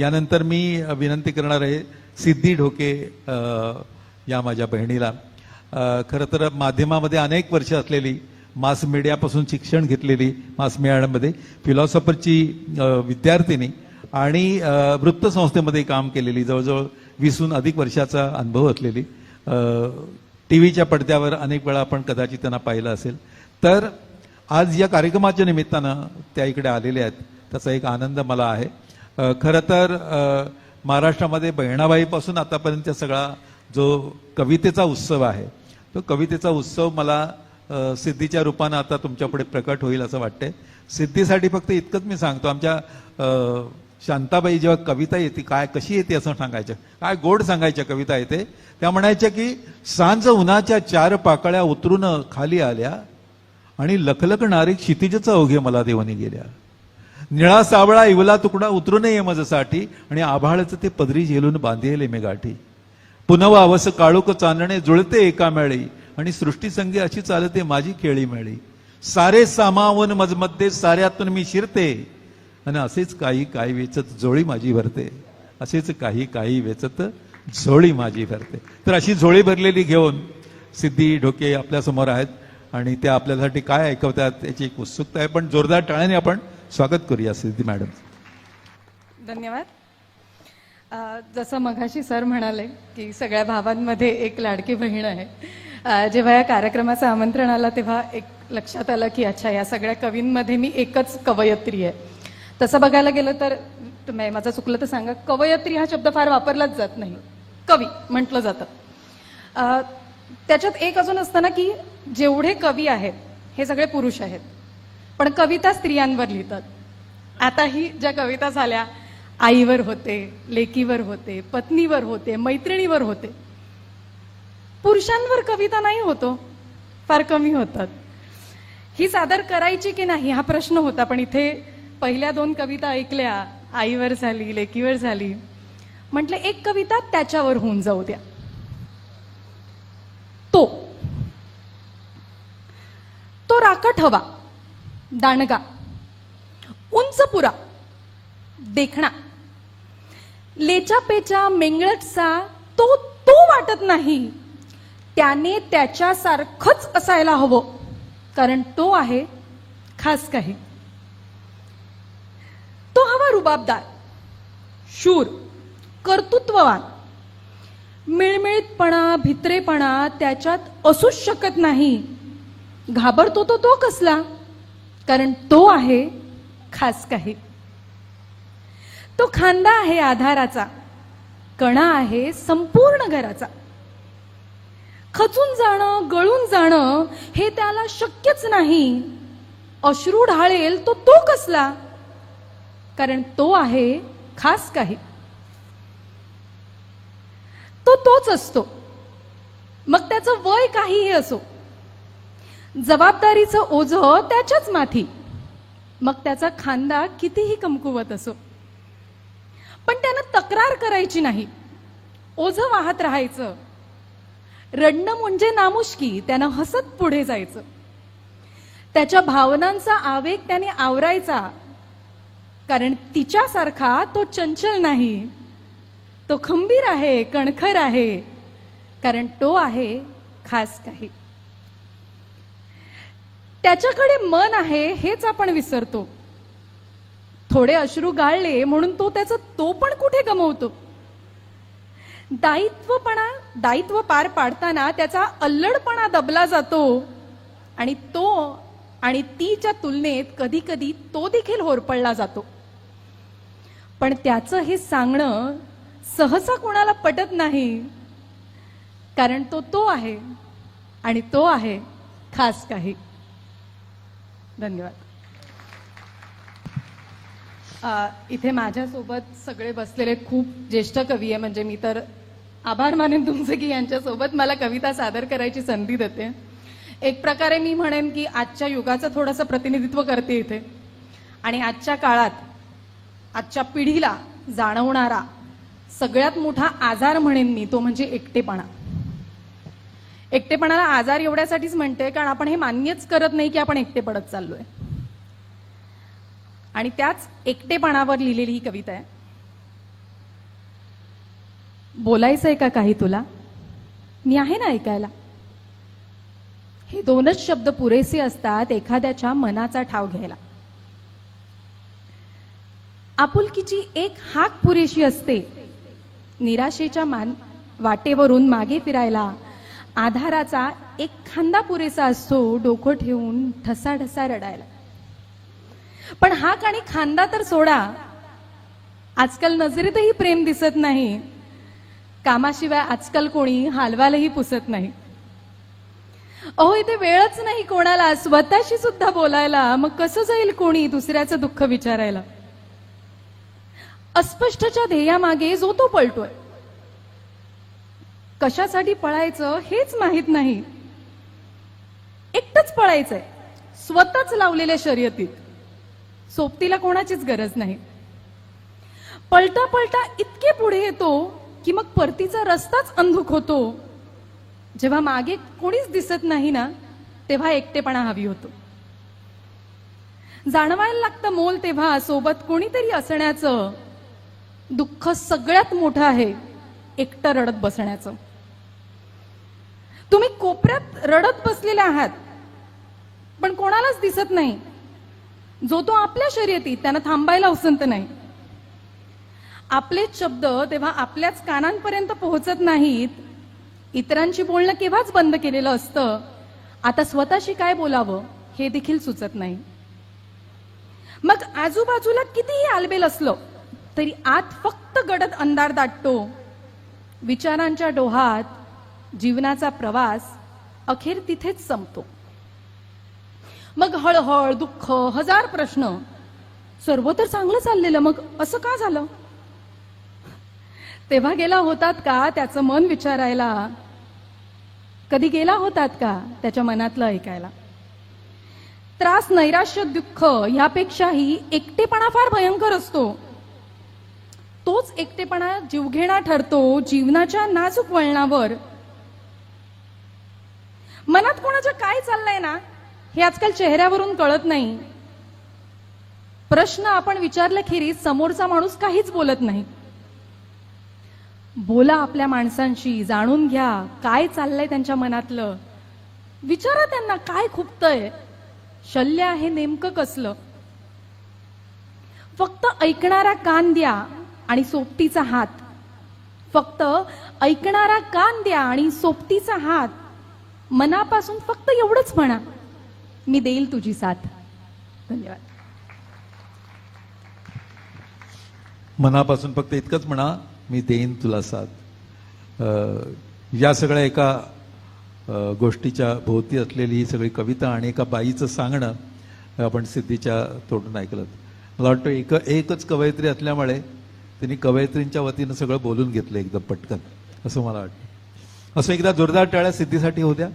यानंतर मी विनंती करणार आहे सिद्धी ढोके या माझ्या बहिणीला. खरं तर माध्यमामध्ये अनेक वर्ष असलेली मास मीडियापासून शिक्षण घेतलेली मास मीडियामध्ये फिलॉसॉफरची विद्यार्थिनी आणि वृत्तसंस्थेमध्ये काम केलेली जवळजवळ वीसहून अधिक वर्षाचा अनुभव असलेली. टी व्हीच्या पडद्यावर अनेक वेळा आपण कदाचित त्यांना पाहिलं असेल. तर आज या कार्यक्रमाच्या निमित्तानं त्या इकडे आलेल्या आहेत. त्याचा एक आनंद मला आहे. खरं तर महाराष्ट्रामध्ये बहिणाबाईपासून आतापर्यंतचा सगळा जो कवितेचा उत्सव आहे तो कवितेचा उत्सव मला सिद्धीच्या रूपानं आता तुमच्यापुढे प्रकट होईल असं वाटतंय. सिद्धीसाठी फक्त इतकंच मी सांगतो आमच्या शांताबाई जेव्हा कविता येते काय कशी येते असं सांगायचं काय गोड सांगायच्या कविता येते त्या म्हणायच्या की सांज उन्हाच्या चार पाकळ्या उतरून खाली आल्या आणि लखलखणारी क्षितिजचं अवघे मला देवानी गेल्या. निळा सावळा इवला तुकडा उतरू नये माझ्यासाठी आणि आभाळच ते पदरी झेलून बांधेले मी गाठी. पुनव अवस काळोख चांदणे जुळते एका मेळी आणि सृष्टीसंगी अशी चालते माझी केळी मेळी. सारे सामावून मजमध्ये साऱ्यातून मी शिरते आणि असेच काही काही वेचत जोळी माझी भरते. असेच काही काही वेचत झोळी माझी भरते. तर अशी झोळी भरलेली घेऊन सिद्धी ढोके आपल्यासमोर आहेत आणि त्या आपल्यासाठी काय ऐकवतात याची एक उत्सुकता आहे. पण जोरदार टाळ्याने आपण स्वागत करूया सिद्धी मॅडम. धन्यवाद. जसं मघाशी सर म्हणाले की सगळ्या भावांमध्ये एक लाडकी बहीण आहे. जेव्हा या कार्यक्रमाचं आमंत्रण आलं तेव्हा एक लक्षात आलं की अच्छा या सगळ्या कवींमध्ये मी एकच कवयत्री आहे. तसं बघायला गेलं तर तुम्ही माझं चुकलं तर सांगा कवयत्री हा शब्द फार वापरलाच जात नाही. कवी म्हटलं जातं. त्याच्यात एक अजून असतं ना की जेवढे कवी आहेत हे सगळे पुरुष आहेत. पण कविता स्त्रियांवर लिहितात. आता ही ज्या कविता झाल्या आईवर होते लेकीवर होते पत्नीवर होते मैत्रिणीवर होते. पुरुषांवर कविता नाही होतो फार कमी होतात. ही सादर करायची की नाही हा प्रश्न होता पण इथे पहिल्या दोन कविता ऐकल्या आईवर झाली लेकीवर झाली. म्हटलं एक कविता त्याच्यावर होऊन जाऊ द्या. तो. तो राकट हवा. दांडगा उंचपुरा देखणा. लेचापेचा मेंगळटचा तो तो वाटत नाही. त्याने त्याच्यासारखंच असायला हवं कारण तो आहे खास काही. तो हवा रुबाबदार शूर कर्तृत्ववान. मिळमिळतपणा भित्रेपणा त्याच्यात असूच शकत नाही. घाबरतो तो तो कसला? कारण तो आहे खास काही. तो खांदा आहे आधाराचा कणा आहे संपूर्ण घराचा. खचून जाणं गळून जाणं हे त्याला शक्यच नाही. अश्रू ढाळेल तो तो कसला? कारण तो आहे खास काही. तो तोच असतो. मग त्याचं वय काहीही असो जबाबदारीचं ओझ त्याच्याच माथी. मग त्याचा खांदा कितीही कमकुवत असो. पण त्यानं तक्रार करायची नाही. ओझ वाहत राहायचं. रडणं म्हणजे नामुष्की त्यानं हसत पुढे जायचं. त्याच्या भावनांचा आवेग त्याने आवरायचा. कारण तिच्यासारखा तो चंचल नाही. तो खंबीर आहे कणखर आहे. कारण तो आहे खास काही. त्याच्याकडे मन आहे हेच आपण विसरतो. थोडे अश्रू गाळले म्हणून तो त्याचा तो पण कुठे गमवतो? दायित्वपणा दायित्व पार पाडताना त्याचा अल्लडपणा दबला जातो आणि तो आणि तीच्या तुलनेत कधी कधी तो देखील होरपळला जातो. पण त्याचं हे सांगणं सहसा कोणाला पटत नाही. कारण तो तो आहे आणि तो आहे खास काही. धन्यवाद. इथे माझ्यासोबत सगळे बसलेले खूप ज्येष्ठ कवी आहे म्हणजे मी तर आभार मानेन तुमचे की यांच्यासोबत मला कविता सादर करायची संधी देते. एक प्रकारे मी म्हणेन की आजच्या युगाचं थोडंसं प्रतिनिधित्व करते इथे. आणि आजच्या काळात आजच्या पिढीला जाणवणारा सगळ्यात मोठा आजार म्हणेन मी तो म्हणजे एकटेपणा. एकटेपणाला आजार एवढ्यासाठीच म्हणते कारण आपण हे मान्यच करत नाही की आपण एकटे पडत चाललोय. आणि त्याच एकटेपणावर लिहिलेली ही कविता आहे. बोलायचंय का काही तुला? मी आहे ना ऐकायला. हे दोनच शब्द पुरेसे असतात एखाद्याच्या मनाचा ठाव घ्यायला. आपुलकीची एक हाक पुरेशी असते. निराशेच्या मान वाटेवरून मागे फिरायला. आधाराचा एक खांदा पुरेसा असतो डोकं ठेवून ठसा ठसा रडायला. पण हा आणि खांदा तर सोडा. आजकाल नजरेतही प्रेम दिसत नाही. कामाशिवाय आजकाल कोणी हालवायलाही पुसत नाही. अहो इथे वेळच नाही कोणाला. स्वतःशी सुद्धा बोलायला मग कसं जाईल कोणी दुसऱ्याचं दुःख विचारायला? अस्पष्टच्या ध्येयामागे जो तो पलटोय. कशासाठी पळायचं हेच माहीत नाही. एकटंच पळायचंय. स्वतःच लावलेल्या शर्यतीत. सोबतीला कोणाचीच गरज नाही. पलटा पलटा इतके पुढे येतो की मग परतीचा रस्ताच अंधुक होतो. जेव्हा मागे कोणीच दिसत नाही ना तेव्हा एकटेपणा हवी होतो. जाणवायला लागतं मोल तेव्हा सोबत कोणीतरी असण्याचं. दुःख सगळ्यात मोठं आहे एकटं रडत बसण्याचं. तुम्ही कोपऱ्यात रडत बसलेले आहात. पण कोणालाच दिसत नाही. जो तो आपल्या शर्यतीत त्यांना थांबायला उसंत नाही. आपलेच शब्द तेव्हा आपल्याच कानांपर्यंत पोहोचत नाहीत. इतरांशी बोलणं केव्हाच बंद केलेलं असतं? आता स्वतःशी काय बोलावं हे देखील सुचत नाही. मग आजूबाजूला कितीही आलबेल असलं तरी आत फक्त गडद अंधार दाटतो. विचारांच्या डोहात जीवनाचा प्रवास अखेर तिथेच संपतो. मग हळहळ दुःख हजार प्रश्न सर्व तर चांगलं चाललेलं मग असं का झालं? तेव्हा गेला होतात का त्याचं मन विचारायला? कधी गेला होतात का त्याच्या मनातलं ऐकायला? त्रास नैराश्य दुःख ह्यापेक्षाही एकटेपणा फार भयंकर असतो. तोच एकटेपणा जीवघेणा ठरतो जीवनाच्या नाजूक वळणावर मनात कोणाच्या काय चाललंय ना हे आजकाल चेहऱ्यावरून कळत नाही. प्रश्न आपण विचारल्याखेरीज समोरचा माणूस काहीच बोलत नाही. बोला आपल्या माणसांशी जाणून घ्या काय चाललंय त्यांच्या मनातलं. विचारा त्यांना काय खुपतंय? शल्य आहे नेमकं कसलं? फक्त ऐकणारा कान द्या आणि सोबतीचा हात. फक्त ऐकणारा कान द्या आणि सोबतीचा हात. मनापासून फक्त एवढंच म्हणा. मी देईल तुझी साथ. धन्यवाद. मनापासून फक्त इतकंच म्हणा मी देईन तुला साथ. या सगळ्या एका गोष्टीच्या भोवती असलेली ही सगळी कविता आणि एका बाईचं सांगणं आपण सिद्धीच्या तोंडून ऐकलं. मला वाटतं एक एकच कवयित्री असल्यामुळे तिने कवयित्रींच्या वतीनं सगळं बोलून घेतलं एकदम पटकन असं मला वाटतं. असं एकदा जोरदार टाळ्या सिद्धीसाठी होत्या